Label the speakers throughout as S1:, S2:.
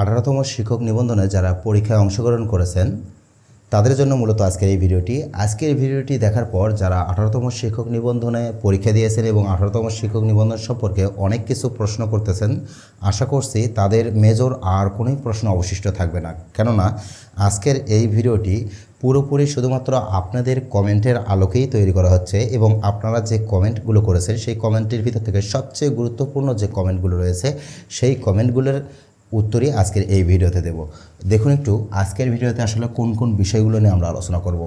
S1: আঠারোতম শিক্ষক নিবন্ধনে যারা পরীক্ষায় অংশগ্রহণ করেছেন, তাদের জন্য মূলত আজকের এই ভিডিওটি। আজকের ভিডিওটি দেখার পর যারা আঠারোতম শিক্ষক নিবন্ধনে পরীক্ষা দিয়েছেন এবং আঠারোতম শিক্ষক নিবন্ধন সম্পর্কে অনেক কিছু প্রশ্ন করতেছেন, আশা করছি তাদের মেজর আর কোনোই প্রশ্ন অবশিষ্ট থাকবে না। কেননা, আজকের এই ভিডিওটি পুরোপুরি শুধুমাত্র আপনাদের কমেন্টের আলোকেই তৈরি করা হচ্ছে এবং আপনারা যে কমেন্টগুলো করেছেন, সেই কমেন্টের ভিতর থেকে সবচেয়ে গুরুত্বপূর্ণ যে কমেন্টগুলো রয়েছে, সেই কমেন্টগুলোর উত্তরই আজকের এই ভিডিওতে দেব। দেখুন একটু, আজকের ভিডিওতে আসলে কোন কোন বিষয়গুলো নিয়ে আমরা আলোচনা করব।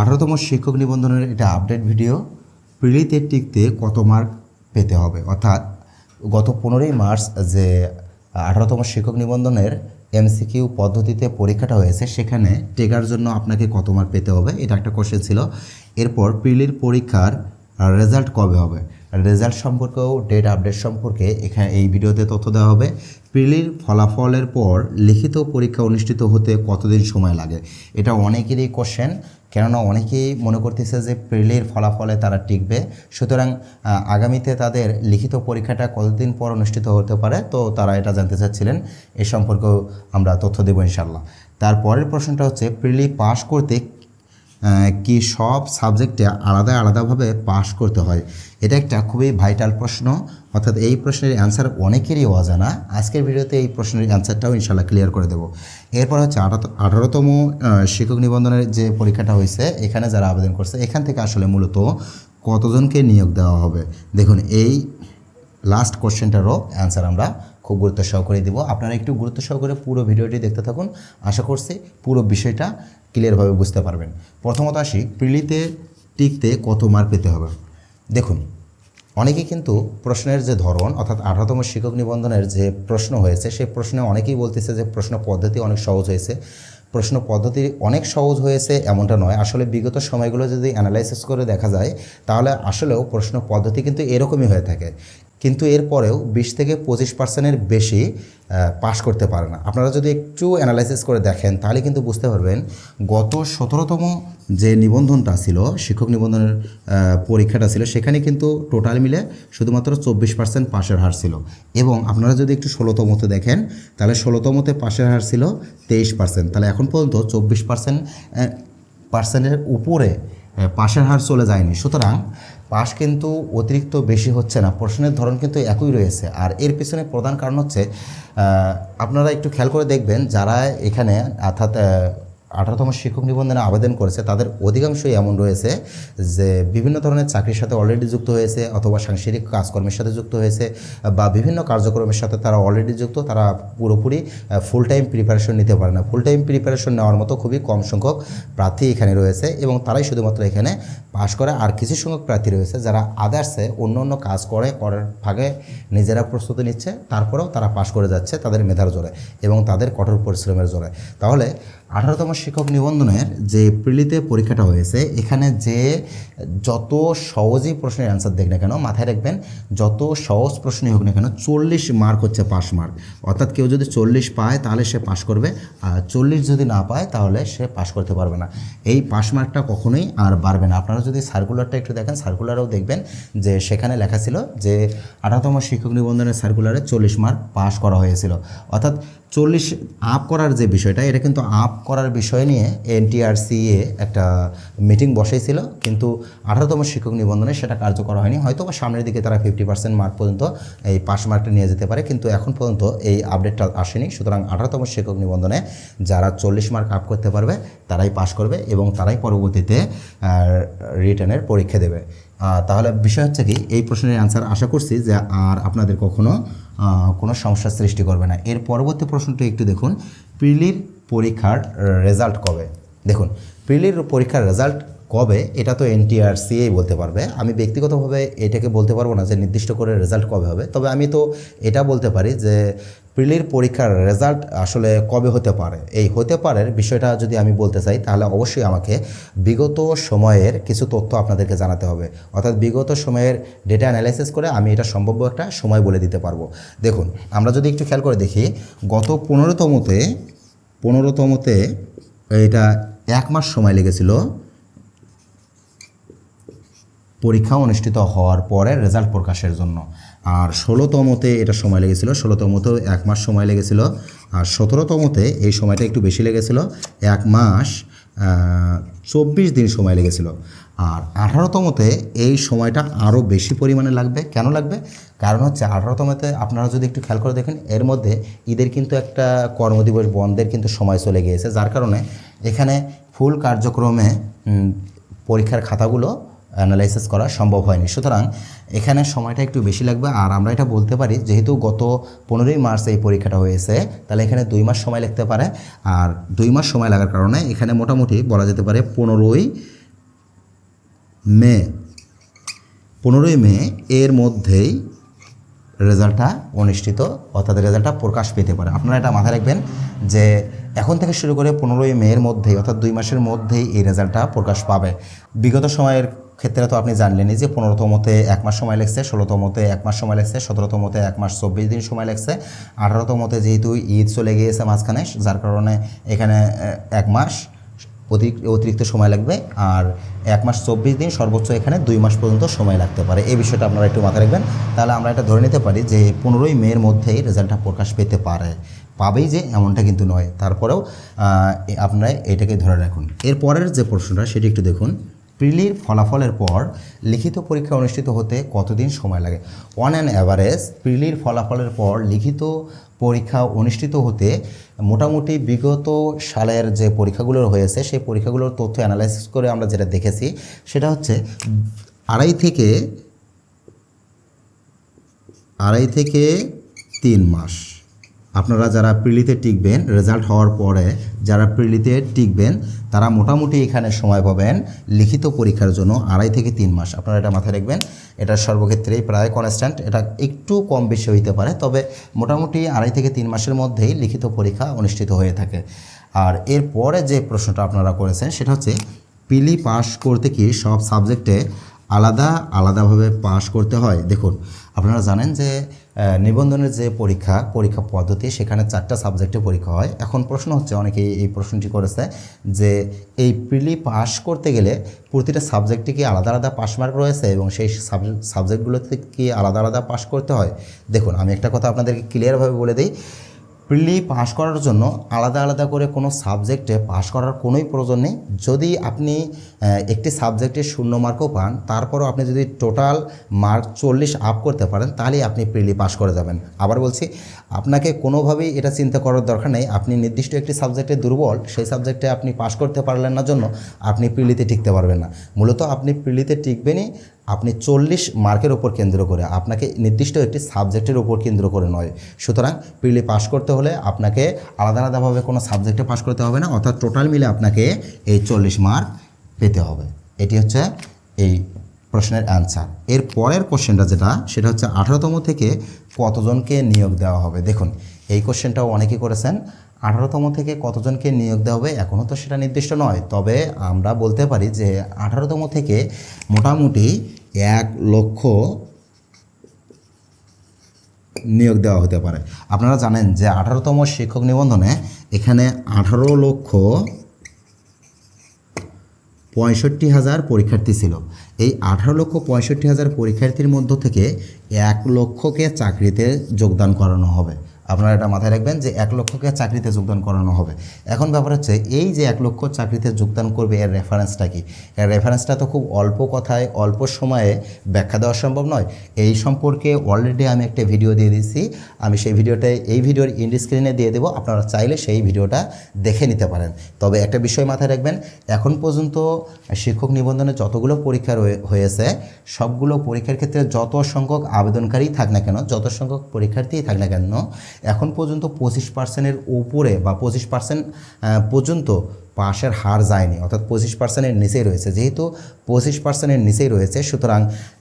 S1: আঠারোতম শিক্ষক নিবন্ধনের এটা আপডেট ভিডিও প্রিলিতে টিকতে কত মার্ক পেতে হবে? অর্থাৎ গত পনেরোই মার্চ যে আঠারোতম শিক্ষক নিবন্ধনের এমসিকিউ পদ্ধতিতে পরীক্ষাটা হয়েছে, সেখানে টেকার জন্য আপনাকে কত মার্ক পেতে হবে? এটা একটা কোশ্চেন ছিল। এরপর প্রিলির পরীক্ষার রেজাল্ট কবে হবে? রেজাল্ট সম্পর্কেও ডেট আপডেট সম্পর্কে এখানে এই ভিডিওতে তথ্য দেওয়া হবে। প্রিলির ফলাফলের পর লিখিত পরীক্ষা অনুষ্ঠিত হতে কতদিন সময় লাগে? এটা অনেকেরই কোশ্চেন কেননা অনেকেই মনে করতেছে যে প্রিলির ফলাফলে তারা টিকবে। সুতরাং আগামীতে তাদের লিখিত পরীক্ষাটা কতদিন পর অনুষ্ঠিত হতে পারে, তো তারা এটা জানতে চাচ্ছিলেন। এ সম্পর্কেও আমরা তথ্য দেবো ইনশাল্লাহ তারপরের প্রশ্নটা হচ্ছে প্রিলি পাস করতে কি সব সাবজেক্টে আলাদা আলাদাভাবে পাস করতে হয়? এটা একটা খুবই ভাইটাল প্রশ্ন। অর্থাৎ এই প্রশ্নের অ্যান্সার অনেকেরই অজানা। আজকের ভিডিওতে এই প্রশ্নের অ্যান্সারটাও ইনশাল্লাহ ক্লিয়ার করে দেবো। এরপর হচ্ছে আঠারো আঠারোতম শিক্ষক নিবন্ধনের যে পরীক্ষাটা হয়েছে, এখানে যারা আবেদন করছে, এখান থেকে আসলে মূলত কতজনকে নিয়োগ দেওয়া হবে? দেখুন, এই লাস্ট কোশ্চেনটারও অ্যান্সার আমরা খুব গুরুত্ব সহকারে দেবো। আপনারা একটু গুরুত্ব সহকারে পুরো ভিডিওটি দেখতে থাকুন। আশা করছি পুরো বিষয়টা ক্লিয়ারভাবে বুঝতে পারবেন। প্রথমত আসি, প্রিলিতে টিকতে কত মার্ক পেতে হবে? দেখুন অনেকে কিন্তু প্রশ্নের যে ধরন, অর্থাৎ আঠারোতম শিক্ষক নিবন্ধনের যে প্রশ্ন হয়েছে, সেই প্রশ্নে অনেকেই বলতেছে যে প্রশ্ন পদ্ধতি অনেক সহজ হয়েছে। প্রশ্ন পদ্ধতি অনেক সহজ হয়েছে এমনটা নয়। আসলে বিগত সময়গুলো যদি অ্যানালাইসিস করে দেখা যায়, তাহলে আসলেও প্রশ্ন পদ্ধতি কিন্তু এরকমই হয়ে থাকে। কিন্তু এরপরেও বিশ থেকে পঁচিশ পার্সেন্টের বেশি পাশ করতে পারে না। আপনারা যদি একটু অ্যানালাইসিস করে দেখেন, তাহলে কিন্তু বুঝতে পারবেন গত সতেরোতম যে নিবন্ধনটা ছিল, শিক্ষক নিবন্ধনের পরীক্ষাটা ছিল, সেখানে কিন্তু টোটাল মিলে শুধুমাত্র চব্বিশ পার্সেন্ট পাশের হার ছিল। এবং আপনারা যদি একটু ষোলোতমতে দেখেন, তাহলে ষোলোতমতে পাশের হার ছিল তেইশ পার্সেন্ট। তাহলে এখন পর্যন্ত চব্বিশ পার্সেন্ট পার্সেন্টের উপরে পাশের হার চলে যায়নি। সুতরাং পাশ কিন্তু অতিরিক্ত বেশি হচ্ছে না। প্রশ্নের ধরন কিন্তু একই রয়েছে। আর এর পিছনে প্রধান কারণ হচ্ছে আপনারা একটু খেয়াল করে দেখবেন, যারা এখানে, অর্থাৎ আঠারোতম শিক্ষক নিবন্ধনে আবেদন করেছে, তাদের অধিকাংশই এমন রয়েছে যে বিভিন্ন ধরনের চাকরির সাথে অলরেডি যুক্ত হয়েছে অথবা সাংসারিক কাজকর্মের সাথে যুক্ত হয়েছে বা বিভিন্ন কার্যক্রমের সাথে তারা অলরেডি যুক্ত, তারা পুরোপুরি ফুল টাইম প্রিপারেশন নিতে পারে না। ফুল টাইম প্রিপারেশন নেওয়ার মতো খুবই কম সংখ্যক প্রার্থী এখানে রয়েছে এবং তারাই শুধুমাত্র এখানে পাশ করে, আর কিছু সংখ্যক প্রার্থী রয়েছে যারা আদার্সে অন্য অন্য কাজ করে, করার ভাগে নিজেরা প্রস্তুতি নিচ্ছে, তারপরেও তারা পাশ করে যাচ্ছে তাদের মেধার জোরে এবং তাদের কঠোর পরিশ্রমের জোরে। তাহলে আঠারোতম শিক্ষক নিবন্ধনের যে প্রিলিতে পরীক্ষাটা হয়েছে, এখানে যে যত সহজই প্রশ্নের অ্যান্সার দেখ না কেন, মাথায় রাখবেন, যত সহজ প্রশ্নই হোক না কেন, চল্লিশ মার্ক হচ্ছে পাস মার্ক অর্থাৎ কেউ যদি চল্লিশ পায়, তাহলে সে পাস করবে, আর চল্লিশ যদি না পায়, তাহলে সে পাস করতে পারবে না। এই পাস মার্কটা কখনোই আর বাড়বে না। আপনারা যদি সার্কুলারটা একটু দেখেন সার্কুলারেও দেখবেন যে সেখানে লেখা ছিল যে আঠারোতম শিক্ষক নিবন্ধনের সার্কুলারে চল্লিশ মার্ক পাস করা হয়েছিল। অর্থাৎ চল্লিশ আপ করার যে বিষয়টা, এটা কিন্তু আপ করার বিষয় নিয়ে এনটিআরসিএ একটা মিটিং বসেছিল, কিন্তু আঠারোতম শিক্ষক নিবন্ধনে সেটা কার্যকর হয়নি। হয়তো বা সামনের দিকে তারা ফিফটি পার্সেন্ট মার্ক পর্যন্ত এই পাস মার্কটা নিয়ে যেতে পারে, কিন্তু এখন পর্যন্ত এই আপডেটটা আসেনি। সুতরাং আঠারোতম শিক্ষক নিবন্ধনে যারা চল্লিশ মার্ক আপ করতে পারবে, তারাই পাস করবে এবং তারাই পরবর্তীতে রিটার্নের পরীক্ষা দেবে। তাহলে বিষয় হচ্ছে কি, এই প্রশ্নের অ্যান্সার আশা করছি যে আর আপনাদের কখনো কোনো সমস্যার সৃষ্টি করবে না। এর পরবর্তী প্রশ্নটি একটু দেখুন। প্রিলির পরীক্ষার রেজাল্ট কবে? দেখুন, প্রিলির পরীক্ষার রেজাল্ট কবে? এটা তো এনটিআরসিএই বলতে পারবে। আমি ব্যক্তিগতভাবে এটাকে বলতে পারব না যে নির্দিষ্ট করে রেজাল্ট কবে হবে। তবে আমি তো এটা বলতে পারি যে প্রিলির পরীক্ষার রেজাল্ট আসলে কবে হতে পারে? এই হতে পারে বিষয়টা যদি আমি বলতে চাই, তাহলে অবশ্যই আমাকে বিগত সময়ের কিছু তথ্য আপনাদেরকে জানাতে হবে। অর্থাৎ বিগত সময়ের ডেটা অ্যানালাইসিস করে আমি এটা সম্ভাব্য একটা সময় বলে দিতে পারব। দেখুন, আমরা যদি একটু খেয়াল করে দেখি, গত পনেরোতমতে পনেরোতমতে এটা এক মাস সময় লেগেছিল। পরীক্ষা অনুষ্ঠিত হওয়ার পরে রেজাল্ট প্রকাশের জন্য। আর ষোলোতমতে এটা সময় লেগেছিল ষোলোতমতেও এক মাস সময় লেগেছিল। আর সতেরোতমতে এই সময়টা একটু বেশি লেগেছিল, এক মাস চব্বিশ দিন সময় লেগেছিল। আর আঠারোতমতে এই সময়টা আরও বেশি পরিমাণে লাগবে। কেন লাগবে? কারণ হচ্ছে আঠারোতমতে আপনারা যদি একটু খেয়াল করে দেখেন, এর মধ্যে ঈদের কিন্তু একটা কর্মদিবস বন্ধের কিন্তু সময় চলে গিয়েছে। যার কারণে এখানে ফুল কার্যক্রমে পরীক্ষার খাতাগুলো অ্যানালাইসিস করা সম্ভব হয়নি। সুতরাং এখানে সময়টা একটু বেশি লাগবে। আর আমরা এটা বলতে পারি, যেহেতু গত পনেরোই মার্চ এই পরীক্ষাটা হয়েছে, তাহলে এখানে দুই মাস সময় লাগতে পারে। আর দুই মাস সময় লাগার কারণে এখানে মোটামুটি বলা যেতে পারে পনেরোই মে পনেরোই মে এর মধ্যেই রেজাল্টটা অনুষ্ঠিত অর্থাৎ রেজাল্টটা প্রকাশ পেতে পারে। আপনারা এটা মাথায় রাখবেন যে এখন থেকে শুরু করে পনেরোই মের মধ্যেই, অর্থাৎ দুই মাসের মধ্যেই এই রেজাল্টটা প্রকাশ পাবে। বিগত সময়ের ক্ষেত্রে তো আপনি জানলেনই যে পনেরোতমতে এক মাস সময় লাগছে ষোলোতমতে এক মাস সময় লাগছে সতেরোতমতে এক মাস চব্বিশ দিন সময় লাগছে আঠারোতমতে যেহেতু ঈদ চলে গিয়েছে মাঝখানে, যার কারণে এখানে এক মাস অতিরিক্ত সময় লাগবে আর এক মাস চব্বিশ দিন সর্বোচ্চ এখানে দুই মাস পর্যন্ত সময় লাগতে পারে। এই বিষয়টা আপনারা একটু মাথায় রাখবেন। তাহলে আমরা এটা ধরে নিতে পারি যে পনেরোই মের মধ্যেই রেজাল্টটা প্রকাশ পেতে পারে। পাবেই যে এমনটা কিন্তু নয়। তারপরেও আপনারা এটাকে ধরে রাখুন। এরপরের যে প্রশ্নটা, সেটি একটু দেখুন। প্রিলির ফলাফলের পর লিখিত পরীক্ষা অনুষ্ঠিত হতে কতদিন সময় লাগে? অন অ্যান অ্যাভারেজ প্রিলির ফলাফলের পর লিখিত পরীক্ষা অনুষ্ঠিত হতে মোটামুটি বিগত সালের যে পরীক্ষাগুলো হয়েছে, সেই পরীক্ষাগুলোর তথ্য অ্যানালাইসিস করে আমরা যেটা দেখেছি, সেটা হচ্ছে আড়াই থেকে আড়াই থেকে তিন মাস। আপনারা যারা প্রিলিতে টিকবেন রেজাল্ট হওয়ার পরে যারা প্রিলিতে টিকবেন, তারা মোটামুটি এখানে সময় পাবেন লিখিত পরীক্ষার জন্য আড়াই থেকে তিন মাস। আপনারা এটা মাথায় রাখবেন, এটা সর্বক্ষেত্রেই প্রায় কনস্ট্যান্ট এটা একটু কম বেশি হইতে পারে, তবে মোটামুটি আড়াই থেকে তিন মাসের মধ্যেই লিখিত পরীক্ষা অনুষ্ঠিত হয়ে থাকে। আর এরপরে যে প্রশ্নটা আপনারা করেছেন, সেটা হচ্ছে পিলি পাস করতে কি সব সাবজেক্টে আলাদা, আলাদাভাবে পাশ করতে হয়। দেখুন, আপনারা জানেন যে নিবন্ধনের যে পরীক্ষা পরীক্ষা পদ্ধতি, সেখানে চারটা সাবজেক্টে পরীক্ষা হয়। এখন প্রশ্ন হচ্ছে অনেকেই এই প্রশ্নটি করেছে যে, এই প্রিলি পাস করতে গেলে প্রতিটা সাবজেক্টে কি আলাদা আলাদা পাস মার্ক রয়েছে এবং সেই সাবজেক্টগুলোতে কি আলাদা আলাদা পাস করতে হয়? দেখুন, আমি একটা কথা আপনাদেরকে ক্লিয়ারভাবে বলে দিই। প্রিলি পাস করার জন্য আলাদা আলাদা করে কোনো সাবজেক্টে পাস করার কোনোই প্রয়োজন নেই। যদি আপনি একটি সাবজেক্টে শূন্য মার্কও পান, তারপরও আপনি যদি টোটাল মার্ক চল্লিশ আপ করতে পারেন, তাহলেই আপনি প্রিলি পাস করে যাবেন। আবার বলছি, আপনাকে কোনোভাবেই এটা চিন্তা করার দরকার নেই। আপনি নির্দিষ্ট একটি সাবজেক্টে দুর্বল, সেই সাবজেক্টে আপনি পাস করতে পারলেন না জন্য আপনি প্রিলিতে টিকতে পারবেন না। মূলত আপনি প্রিলিতে টিকবেনই আপনি চল্লিশ মার্কের ওপর কেন্দ্র করে, আপনাকে নির্দিষ্ট একটি সাবজেক্টের উপর কেন্দ্র করে নয়। সুতরাং প্রিলি পাশ করতে হলে আপনাকে আলাদা আলাদাভাবে কোনো সাবজেক্টে পাশ করতে হবে না, অর্থাৎ টোটাল মিলে আপনাকে এই চল্লিশ মার্ক পেতে হবে। এটি হচ্ছে এই প্রশ্নের অ্যান্সার। এর পরের কোশ্চেনটা যেটা, সেটা হচ্ছে আঠারোতম থেকে কতজনকে নিয়োগ দেওয়া হবে? দেখুন, এই কোশ্চেনটাও অনেকেই করেছেন। আঠারোতম থেকে কতজনকে নিয়োগ দেওয়া হবে এখনও তো সেটা নির্দিষ্ট নয়। তবে আমরা বলতে পারি যে আঠারোতম থেকে মোটামুটি এক লক্ষ নিয়োগ দেওয়া হতে পারে। আপনারা জানেন যে আঠারোতম শিক্ষক নিবন্ধনে এখানে আঠারো লক্ষ পঁয়ষট্টি হাজার পরীক্ষার্থী ছিল। এই আঠারো লক্ষ পঁয়ষট্টি হাজার পরীক্ষার্থীর মধ্য থেকে এক লক্ষকে চাকরিতে যোগদান করানো হবে। আপনারা এটা মাথায় রাখবেন যে এক লক্ষকে চাকরিতে যোগদান করানো হবে। এখন ব্যাপার হচ্ছে, এই যে এক লক্ষ চাকরিতে যোগদান করবে, এর রেফারেন্সটা কি? এর রেফারেন্সটা তো খুব অল্প কথায়, অল্প সময়ে ব্যাখ্যা দেওয়া সম্ভব নয়। এই সম্পর্কে অলরেডি আমি একটা ভিডিও দিয়ে দিয়েছি। আমি সেই ভিডিওটা এই ভিডিওর ইন্ড স্ক্রিনে দিয়ে দেবো। আপনারা চাইলে সেই ভিডিওটা দেখে নিতে পারেন। তবে একটা বিষয় মাথায় রাখবেন, এখন পর্যন্ত শিক্ষক নিবন্ধনে যতগুলো পরীক্ষা হয়েছে, সবগুলো পরীক্ষার ক্ষেত্রে যত সংখ্যক আবেদনকারী থাক না কেন, যত সংখ্যক পরীক্ষার্থী থাক না কেন এখন পর্যন্ত পঁচিশ পার্সেন্টের ওপরে বা পঁচিশ পার্সেন্ট পর্যন্ত পাশের হার যায়নি, অর্থাৎ পঁচিশ পার্সেন্টের নিচেই রয়েছে। যেহেতু পঁচিশ পার্সেন্টের নিচেই রয়েছে, সুতরাং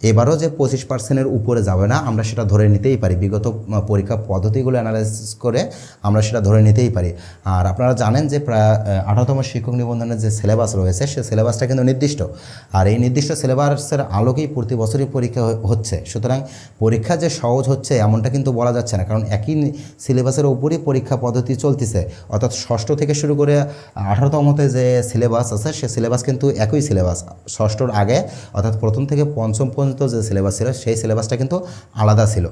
S1: এবারও যে পঁচিশ পার্সেন্টের উপরে যাবে না, আমরা সেটা ধরে নিতেই পারি। বিগত পরীক্ষা পদ্ধতিগুলো অ্যানালাইসিস করে আমরা সেটা ধরে নিতেই পারি। আর আপনারা জানেন যে প্রায় আঠারোতম শিক্ষক নিবন্ধনের যে সিলেবাস রয়েছে, সে সিলেবাসটা কিন্তু নির্দিষ্ট। আর এই নির্দিষ্ট সিলেবাসের আলোকেই প্রতি বছরই পরীক্ষা হচ্ছে। সুতরাং পরীক্ষা যে সহজ হচ্ছে, এমনটা কিন্তু বলা যাচ্ছে না। কারণ একই সিলেবাসের উপরই পরীক্ষা পদ্ধতি চলতেছে। অর্থাৎ ষষ্ঠ থেকে শুরু করে আঠারোতম মতে যে সিলেবাস আছে, সে সিলেবাস কিন্তু একই সিলেবাস ষষ্ঠর আগে, অর্থাৎ প্রথম থেকে পঞ্চম পর্যন্ত যে সিলেবাস ছিল, সেই সিলেবাসটা কিন্তু আলাদা ছিল।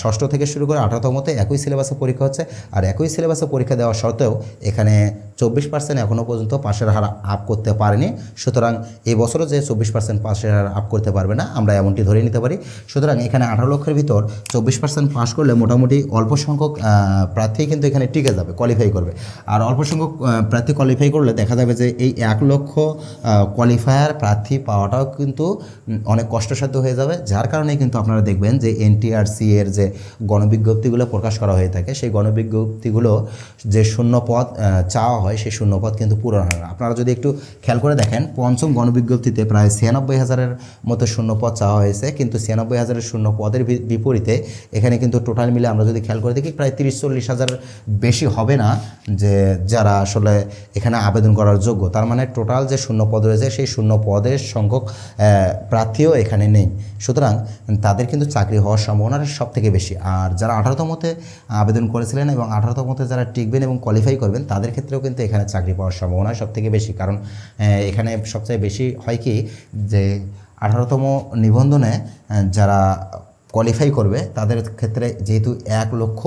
S1: ষষ্ঠ থেকে শুরু করে আঠারোতমতে একই সিলেবাসে পরীক্ষা হচ্ছে, আর একই সিলেবাসে পরীক্ষা দেওয়া সত্ত্বেও এখানে চব্বিশ পার্সেন্ট এখনও পর্যন্ত পাশের হার আপ করতে পারেনি। সুতরাং এই বছরও যে চব্বিশ পার্সেন্ট পাশের হার আপ করতে পারবে না, আমরা এমনটি ধরে নিতে পারি। সুতরাং এখানে আঠারো লক্ষের ভিতর চব্বিশ পার্সেন্ট পাস করলে মোটামুটি অল্প সংখ্যক প্রার্থী কিন্তু এখানে টিকে যাবে কোয়ালিফাই করবে। আর অল্প সংখ্যক প্রার্থী কোয়ালিফাই করলে দেখা যাবে যে এই এক লক্ষ কোয়ালিফায়ার প্রার্থী পাওয়াটাও কিন্তু অনেক কষ্টসাধ্য হয়ে যাবে। যার কারণে কিন্তু আপনারা দেখবেন যে এনটিআরসি এর যে গণবিজ্ঞপ্তিগুলো প্রকাশ করা হয়ে থাকে, সেই গণবিজ্ঞপ্তিগুলো যে শূন্য পদ চাওয়া হয়, সেই শূন্যপদ কিন্তু পূরণ হয় না। আপনারা যদি একটু খেয়াল করে দেখেন, পঞ্চম গণবিজ্ঞপ্তিতে প্রায় ছিয়ানব্বই হাজারের মতো শূন্যপদ চাওয়া হয়েছে। কিন্তু ছিয়ানব্বই হাজারের শূন্য পদের বিপরীতে এখানে কিন্তু টোটাল মিলে আমরা যদি খেয়াল করে দেখি, প্রায় তিরিশ চল্লিশ হাজার বেশি হবে না যে যারা আসলে এখানে আবেদন করার যোগ্য। তার মানে টোটাল যে শূন্য পদ রয়েছে, সেই শূন্য পদের সংখ্যক প্রার্থীও এখানে নেই। সুতরাং তাদের কিন্তু চাকরি হওয়ার সম্ভাবনা সব থেকে বেশি। আর যারা আঠারোতমতে আবেদন করেছিলেন এবং আঠারোতমতে যারা টিকবেন এবং কোয়ালিফাই করবেন, তাদের ক্ষেত্রেও কিন্তু এখানে চাকরি পাওয়ার সম্ভাবনা সব থেকে বেশি। কারণ এখানে সবচেয়ে বেশি হয় কি যে, আঠারোতম নিবন্ধনে যারা কোয়ালিফাই করবে, তাদের ক্ষেত্রে যেহেতু এক লক্ষ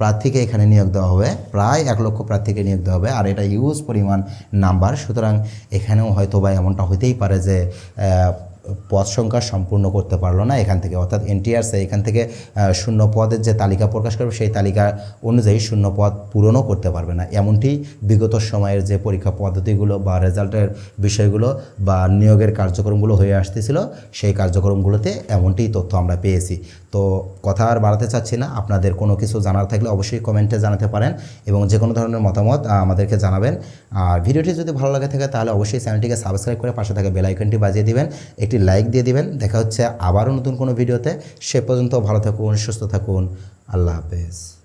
S1: প্রার্থীকে এখানে নিয়োগ দেওয়া হবে, প্রায় এক লক্ষ প্রার্থীকে নিয়োগ দেওয়া হবে, আর এটা ইউজ পরিমাণ নাম্বার সুতরাং এখানেও হয়তো বা এমনটা হতেই পারে যে পদ সংখ্যা সম্পূর্ণ করতে পারল না এখান থেকে। অর্থাৎ এনটিআরসে এখান থেকে শূন্য পদের যে তালিকা প্রকাশ করবে, সেই তালিকা অনুযায়ী শূন্য পদ পূরণও করতে পারবে না। এমনটি বিগত সময়ের যে পরীক্ষা পদ্ধতিগুলো বা রেজাল্টের বিষয়গুলো বা নিয়োগের কার্যক্রমগুলো হয়ে আসতেছিল, সেই কার্যক্রমগুলোতে এমনটি তথ্য আমরা পেয়েছি। তো কথা আর বাড়াতে চাচ্ছি না। আপনাদের কোনো কিছু জানার থাকলে অবশ্যই কমেন্টে জানাতে পারেন এবং যে কোনো ধরনের মতামত আমাদেরকে জানাবেন। আর ভিডিওটি যদি ভালো লাগে থাকে, তাহলে অবশ্যই চ্যানেলটিকে সাবস্ক্রাইব করে পাশে থাকা বেল আইকনটি বাজিয়ে দিবেন। একটি লাইক দিয়ে দিবেন। দেখা হচ্ছে আবারও নতুন কোনো ভিডিওতে। সে পর্যন্ত ভালো থাকুন, সুস্থ থাকুন। আল্লাহ হাফেজ।